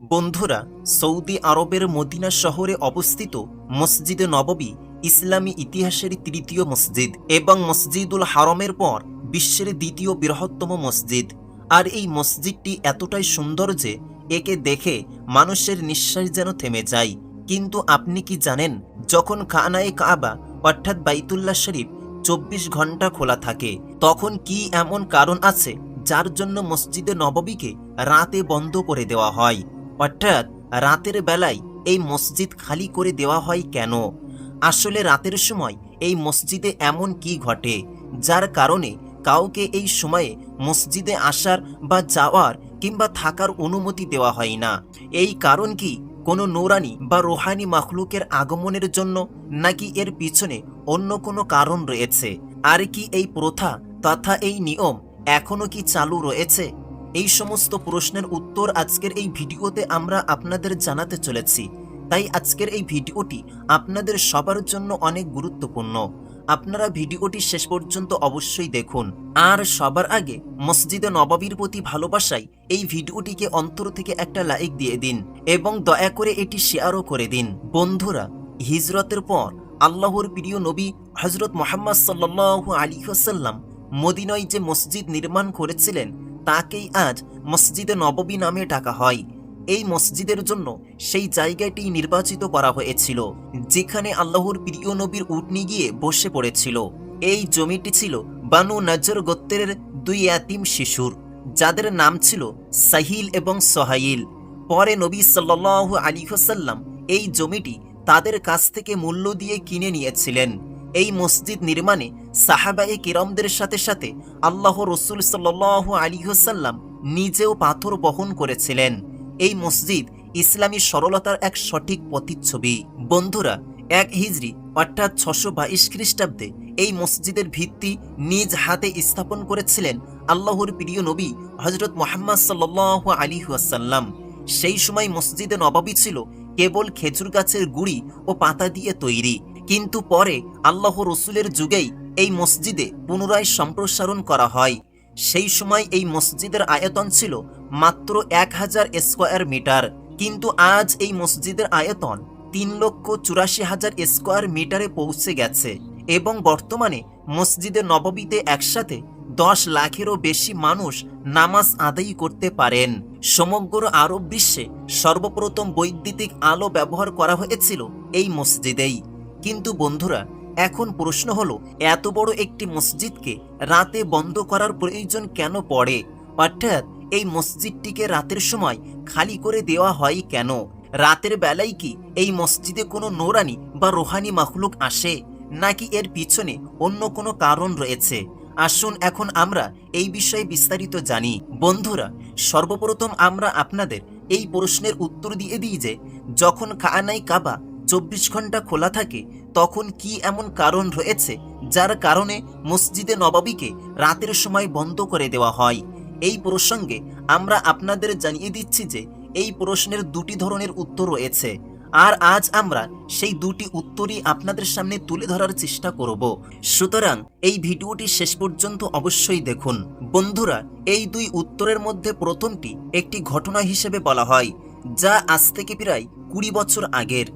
বন্ধুরা, সৌদি আরবের মদিনা শহরে অবস্থিত মসজিদে নববী ইসলামী ইতিহাসের তৃতীয় মসজিদ এবং মসজিদুল হারমের পর বিশ্বের দ্বিতীয় বৃহত্তম মসজিদ। আর এই মসজিদটি এতটাই সুন্দর যে একে দেখে মানুষের নিঃশ্বাস যেন থেমে যায়। কিন্তু আপনি কি জানেন, যখন খানায়ে কাবা অর্থাৎ বাইতুল্লাহ শরীফ চব্বিশ ঘণ্টা খোলা থাকে, তখন কি এমন কারণ আছে যার জন্য মসজিদে নববীকে রাতে বন্ধ করে দেওয়া হয়? অর্থাৎ রাতের বেলায় এই মসজিদ খালি করে দেওয়া হয় কেন? আসলে রাতের সময় এই মসজিদে এমন কি ঘটে, যার কারণে কাউকে এই সময়ে মসজিদে আসার বা যাওয়ার কিংবা থাকার অনুমতি দেওয়া হয় না? এই কারণ কি কোনো নৌরানি বা রোহানি মাখলুকের আগমনের জন্য, নাকি এর পিছনে অন্য কোনো কারণ রয়েছে? আর কি এই প্রথা তথা এই নিয়ম এখনও কি চালু রয়েছে? এই সমস্ত প্রশ্নের উত্তর আজকের এই ভিডিওতে আমরা আপনাদের জানাতে চলেছি। তাই আজকের এই ভিডিওটি আপনাদের সবার জন্য অনেক গুরুত্বপূর্ণ। আপনারা ভিডিওটি শেষ পর্যন্ত অবশ্যই দেখুন। আর সবার আগে মসজিদে নবাবির প্রতি ভালোবাসায় এই ভিডিওটিকে অন্তর থেকে একটা লাইক দিয়ে দিন এবং দয়া করে এটি শেয়ারও করে দিন। বন্ধুরা, হিজরতের পর আল্লাহর প্রিয় নবী হজরত মোহাম্মদ সাল্লাহ আলী হাসাল্লাম মদিনয় যে মসজিদ নির্মাণ করেছিলেন তাকেই আজ মসজিদে নববী নামে ডাকা হয়। এই মসজিদের জন্য সেই জায়গাটি নির্বাচিত করা হয়েছিল, যেখানে আল্লাহর প্রিয় নবীর উটনি গিয়ে বসে পড়েছিল। এই জমিটি ছিল বানু নজর গোত্রের দুই এতিম শিশুর, যাদের নাম ছিল সাহিল এবং সোহাইল। পরে নবী সাল্লাহ আলী হোসাল্লাম এই জমিটি তাদের কাছ থেকে মূল্য দিয়ে কিনে নিয়েছিলেন। এই মসজিদ নির্মাণে সাহাবায়ে কিরমদের সাথে সাথে আল্লাহ রসুল আলী হোসাল্লাম নিজেও পাথর বহন করেছিলেন। এই মসজিদ ইসলামী সরলতার এক সঠিক প্রতিচ্ছবি। বন্ধুরা, এক হিজড়ি অর্থাৎ ছশো বাইশ খ্রিস্টাব্দে এই মসজিদের ভিত্তি নিজ হাতে স্থাপন করেছিলেন আল্লাহর প্রিয় নবী হজরত মোহাম্মদ সাল্লাহ আলী ওয়াসাল্লাম। সেই সময় মসজিদে নবাবী ছিল কেবল খেজুর গাছের গুড়ি ও পাতা দিয়ে তৈরি। কিন্তু পরে আল্লাহ রসুলের যুগেই এই মসজিদে পুনরায় সম্প্রসারণ করা হয়। সেই সময় এই মসজিদের আয়তন ছিল মাত্র এক হাজার স্কোয়ার মিটার। কিন্তু আজ এই মসজিদের আয়তন তিন লক্ষ চুরাশি হাজার স্কোয়ার মিটারে পৌঁছে গেছে এবং বর্তমানে মসজিদে নববীতে একসাথে দশ লাখেরও বেশি মানুষ নামাজ আদায় করতে পারেন। সমগ্র আরব বিশ্বে সর্বপ্রথম বৈদ্যুতিক আলো ব্যবহার করা হয়েছিল এই মসজিদেই। কিন্তু বন্ধুরা, এখন প্রশ্ন হলো, এত বড় একটি মসজিদকে রাতে বন্ধ করার প্রয়োজন কেন পড়ে? অর্থাৎ, এই মসজিদটিকে রাতের সময় খালি করে দেওয়া হয় কেন? রাতের বেলায় কি এই মসজিদে কোনো নোরানি বা রোহানি মাখলুক আসে? নাকি এর পিছনে অন্য কোনো কারণ রয়েছে? আসুন এখন আমরা এই বিষয়ে বিস্তারিত জানি। বন্ধুরা, সর্বপ্রথম আমরা আপনাদের এই প্রশ্নের উত্তর দিয়ে দিই যে, যখন খানাই কাবা চব্বিশ ঘণ্টা খোলা থাকে, তখন কি এমন কারণ রয়েছে, যার কারণে মসজিদে নবাবিকে রাতের সময় বন্ধ করে দেওয়া হয়? এই প্রসঙ্গে আমরা আপনাদের জানিয়ে দিচ্ছি যে এই প্রশ্নের দুটি ধরনের উত্তর রয়েছে। আর আজ আমরা সেই দুটি উত্তরই আপনাদের সামনে তুলে ধরার চেষ্টা করব। সুতরাং এই ভিডিওটি শেষ পর্যন্ত অবশ্যই দেখুন। বন্ধুরা, এই দুই উত্তরের মধ্যে প্রথমটি একটি ঘটনা হিসেবে বলা হয়, যা আজ থেকে প্রায় কুড়ি বছর আগের।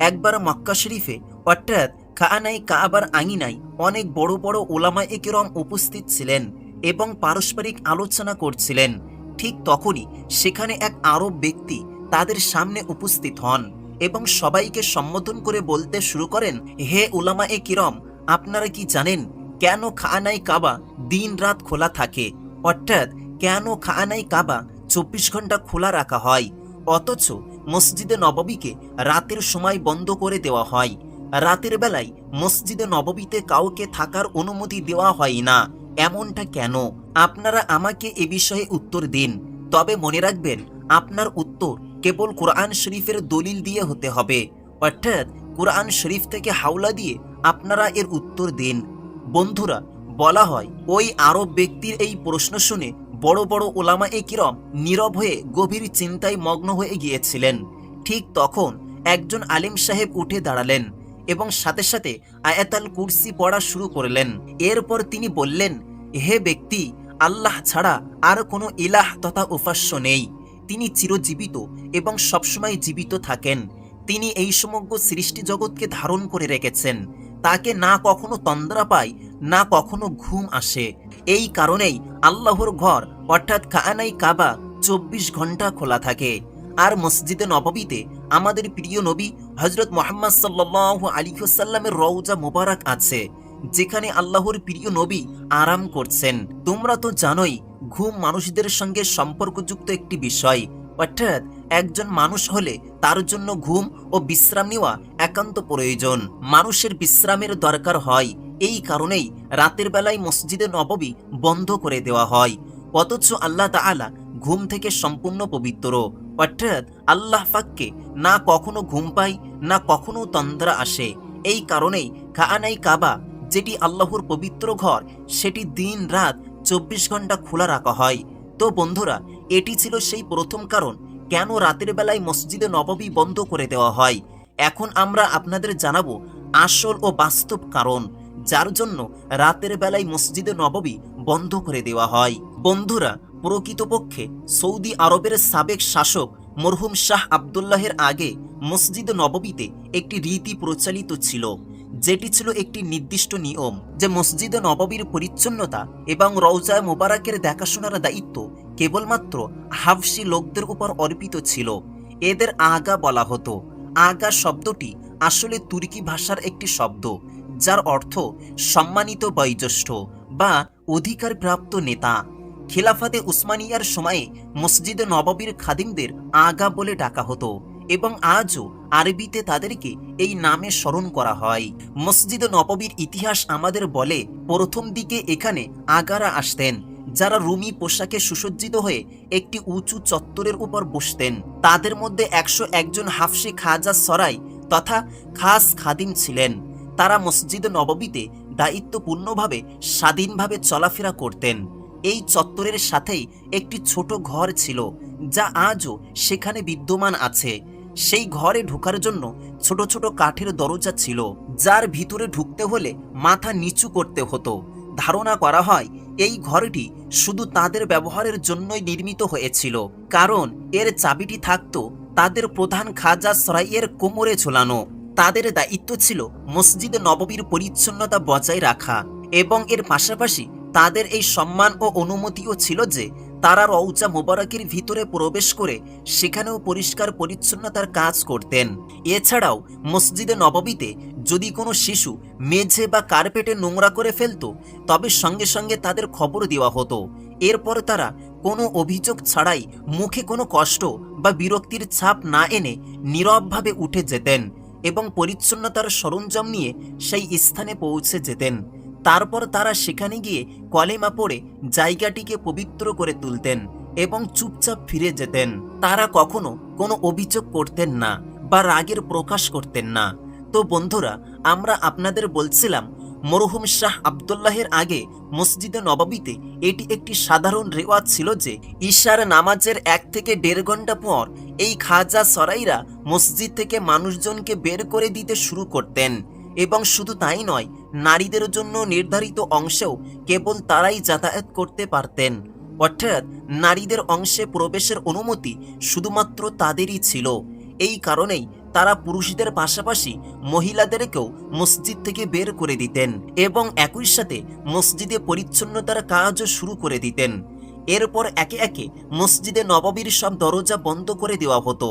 একবার মক্কা শরীফে, অর্থাৎ খানাই কাবার আঙিনায় অনেক বড় বড় ওলামা একেরম উপস্থিত ছিলেন এবং পারস্পরিক আলোচনা করছিলেন। ঠিক তখনই সেখানে এক আরব ব্যক্তি তাদের সামনে উপস্থিত হন এবং সবাইকে সম্বোধন করে বলতে শুরু করেন, হে উলামা এ কিরম, আপনারা কি জানেন কেন খানাই কাবা দিন রাত খোলা থাকে? অর্থাৎ কেন খানাই কাবা চব্বিশ ঘণ্টা খোলা রাখা হয়? অথচ মসজিদে নববীকে রাতের সময় বন্ধ করে দেওয়া হয়। রাতের বেলায় মসজিদে নববীতে কাউকে থাকার অনুমতি দেওয়া হয় না। এমনটা কেন? আপনারা আমাকে এ বিষয়ে উত্তর দিন। তবে মনে রাখবেন, আপনার উত্তর কেবল কোরআন শরীফের দলিল দিয়ে হতে হবে। অর্থাৎ কোরআন শরীফ থেকে হাওলা দিয়ে আপনারা এর উত্তর দিন। বন্ধুরা, বলা হয়, ওই আরব ব্যক্তির এই প্রশ্ন শুনে বড় বড় ওলামা এ কিরম নীরব হয়ে গভীর চিন্তায় মগ্ন হয়ে গিয়েছিলেন। ঠিক তখন একজন আলিম সাহেব উঠে দাঁড়ালেন এবং সাথে সাথে আয়াতাল কুরসি পড়া শুরু করলেন। এরপর তিনি বললেন, হে ব্যক্তি, আল্লাহ ছাড়া আর কোনো ইলাহ তথা উপাস্য নেই। তিনি চিরজীবিত এবং সবসময় জীবিত থাকেন। তিনি এই সমগ্র সৃষ্টি জগৎকে ধারণ করে রেখেছেন। তাকে না কখনো তন্দ্রা পায়, না কখনো ঘুম আসে। এই কারণেই আল্লাহর ঘর, অর্থাৎ কানাই কাবা, চব্বিশ ঘণ্টা খোলা থাকে। আর মসজিদে নববীতে আমাদের প্রিয় নবী হজরত মোহাম্মদ সাল্লাহ আলিফুসাল্লামের রওজা মোবারক আছে, যেখানে আল্লাহর প্রিয় নবী আরাম করছেন। তোমরা তো জানোই, ঘুম মানুষদের সঙ্গে সম্পর্কযুক্ত একটি বিষয়, অর্থাৎ একজন মানুষ হলে তার জন্য ঘুম ও বিশ্রাম নেওয়া একান্ত প্রয়োজন। মানুষের বিশ্রামের দরকার হয় এই কারণেই রাতের বেলায় মসজিদে নববী বন্ধ করে দেওয়া হয়। অথচ আল্লাহ তাআলা ঘুম থেকে সম্পূর্ণ পবিত্র। অর্থাৎ আল্লাহ ফাককে না কখনো ঘুম পায়, না কখনো তন্দ্রা আসে। এই কারণেই খাআনাই কাবা, যেটি আল্লাহর পবিত্র ঘর, সেটি দিন রাত চব্বিশ ঘণ্টা খোলা রাখা হয়। তো বন্ধুরা, এটি ছিল সেই প্রথম কারণ কেন রাতের বেলায় মসজিদে নববী বন্ধ করে দেওয়া হয়। এখন আমরা আপনাদের জানাব আসল ও বাস্তব কারণ। যার জন্য রাতের বেলায় মসজিদে নববী বন্ধ করে দেওয়া হয়। বন্ধুরা, প্রকৃতপক্ষে সৌদি আরবের সাবেক শাসক মরহুম শাহ আবদুল্লাহের আগে মসজিদ নববীতে একটি রীতি প্রচলিত ছিল, যেটি ছিল একটি নির্দিষ্ট নিয়ম যে মসজিদে নববীর পরিচ্ছন্নতা এবং রওজা মোবারকের দেখাশোনার দায়িত্ব কেবলমাত্র হাফসি লোকদের উপর অর্পিত ছিল। এদের আগা বলা হতো। আগা শব্দটি আসলে তুর্কি ভাষার একটি শব্দ। যার অর্থ সম্মানিত বয়োজ্যেষ্ঠ বা অধিকারপ্রাপ্ত নেতা। খিলাফাতে উসমানিয়ার সময়ে মসজিদে নববীর খাদিমদের আগা বলে ডাকা হতো এবং আজও আরবিতে তাদেরকে এই নামে স্মরণ করা হয়। মসজিদ নববীর ইতিহাস আমাদের বলে প্রথম দিকে এখানে আগারা আসতেন, যারা রুমি পোশাকে সুসজ্জিত হয়ে একটি উঁচু চত্বরের উপর বসতেন। তাদের মধ্যে একশো একজন হাফসি খাজা সরাই তথা খাস খাদিম ছিলেন। তারা মসজিদ নববীতে দায়িত্বপূর্ণভাবে স্বাধীনভাবে চলাফেরা করতেন। এই চত্বরের সাথেই একটি ছোট ঘর ছিল, যা আজও সেখানে বিদ্যমান আছে। সেই ঘরে ঢোকার জন্য ছোট ছোট কাঠের দরজা ছিল, যার ভিতরে ঢুকতে হলে মাথা নিচু করতে হতো। ধারণা করা হয়, এই ঘরটি শুধু তাদের ব্যবহারের জন্যই নির্মিত হয়েছিল, কারণ এর চাবিটি থাকত তাদের প্রধান খাজা সরাইয়ের কোমরে ঝোলানো। তাদের দায়িত্ব ছিল মসজিদে নববীর পরিচ্ছন্নতা বজায় রাখা এবং এর পাশাপাশি তাদের এই সম্মান ও অনুমতিও ছিল যে তারা রৌজা মোবারকের ভিতরে প্রবেশ করে সেখানেও পরিষ্কার পরিচ্ছন্নতার কাজ করতেন। এছাড়াও মসজিদে নববীতে যদি কোনো শিশু মেঝে বা কার্পেটে নোংরা করে ফেলত, তবে সঙ্গে সঙ্গে তাদের খবর দেওয়া হতো। এরপর তারা কোনো অভিযোগ ছাড়াই মুখে কোনো কষ্ট বা বিরক্তির ছাপ না এনে নীরবভাবে উঠে যেতেন। এবং পরিচ্ছন্নতার সরঞ্জাম নিয়ে সেই স্থানে পৌঁছে যেতেন। তারপর তারা সেখানে গিয়ে কলেমা পড়ে জায়গাটিকে পবিত্র করে তুলতেন এবং চুপচাপ ফিরে যেতেন। তারা কখনো কোনো অভিযোগ করতেন না বা রাগের প্রকাশ করতেন না। তো বন্ধুরা, আমরা আপনাদের বলছিলাম মরহুম শাহ আবদুল্লাহের আগে মসজিদে নববীতে এটি একটি সাধারণ রেওয়াজ ছিল যে ঈশার নামাজের এক থেকে দেড় ঘণ্টা পর এই খাজা সরাইরা মসজিদ থেকে মানুষজনকে বের করে দিতে শুরু করতেন। এবং শুধু তাই নয়, নারীদের জন্য নির্ধারিত অংশেও কেবল তারাই যাতায়াত করতে পারতেন। অর্থাৎ নারীদের অংশে প্রবেশের অনুমতি শুধুমাত্র তাদেরই ছিল। এই কারণেই তারা পুরুষদের পাশাপাশি মহিলাদেরকেও মসজিদ থেকে বের করে দিতেন এবং একই সাথে মসজিদে পরিচ্ছন্নতার কাজও শুরু করে দিতেন। এরপর একে একে মসজিদে নববীর সব দরজা বন্ধ করে দেওয়া হতো।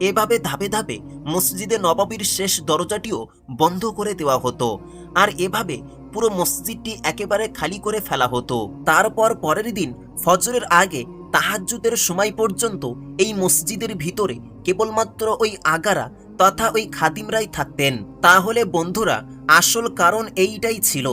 এভাবে ধাপে ধাপে মসজিদে নববীর শেষ দরজাটিও বন্ধ করে দেওয়া হতো। আর এভাবে পুরো মসজিদটি একেবারে খালি করে ফেলা হতো। তারপর পরের দিন ফজরের আগে তাহাজ্জুদের সময় পর্যন্ত এই মসজিদের ভিতরে কেবলমাত্র ওই আগারা তথা ওই খাদিমরাই থাকতেন। তাহলে বন্ধুরা, আসল কারণ এইটাই ছিল,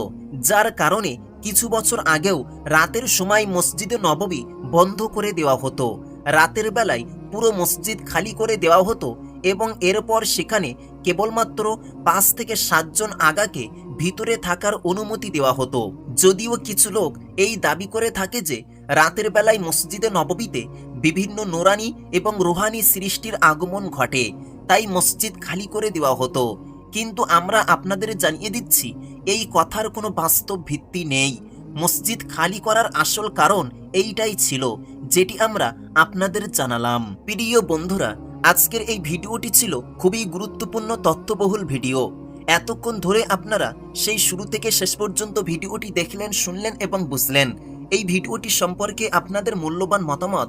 যার কারণে কিছু বছর আগেও রাতের সময় মসজিদে নববী বন্ধ করে দেওয়া হতো। রাতের বেলায় পুরো মসজিদ খালি করে দেওয়া হতো এবং এরপর সেখানে কেবলমাত্র পাঁচ থেকে সাতজন আগাকে ভিতরে থাকার অনুমতি দেওয়া হতো। যদিও কিছু লোক এই দাবি করে থাকে যে, রাতের বেলায় মসজিদে নববীতে বিভিন্ন নোরানি এবং রুহানি সৃষ্টির আগমন ঘটে। তাই মসজিদ খালি করে দেওয়া হতো। কিন্তু আমরা আপনাদের জানিয়ে দিচ্ছি, এই কথার কোনো বাস্তব ভিত্তি নেই। মসজিদ খালি করার আসল কারণ এইটাই ছিল, যেটি আমরা আপনাদের জানালাম। প্রিয় বন্ধুরা, আজকের এই ভিডিওটি ছিল খুবই গুরুত্বপূর্ণ তথ্যবহুল ভিডিও। এতক্ষণ ধরে আপনারা সেই শুরু থেকে শেষ পর্যন্ত ভিডিওটি দেখলেন, শুনলেন এবং বুঝলেন। এই ভিডিওটি সম্পর্কে আপনাদের মূল্যবান মতামত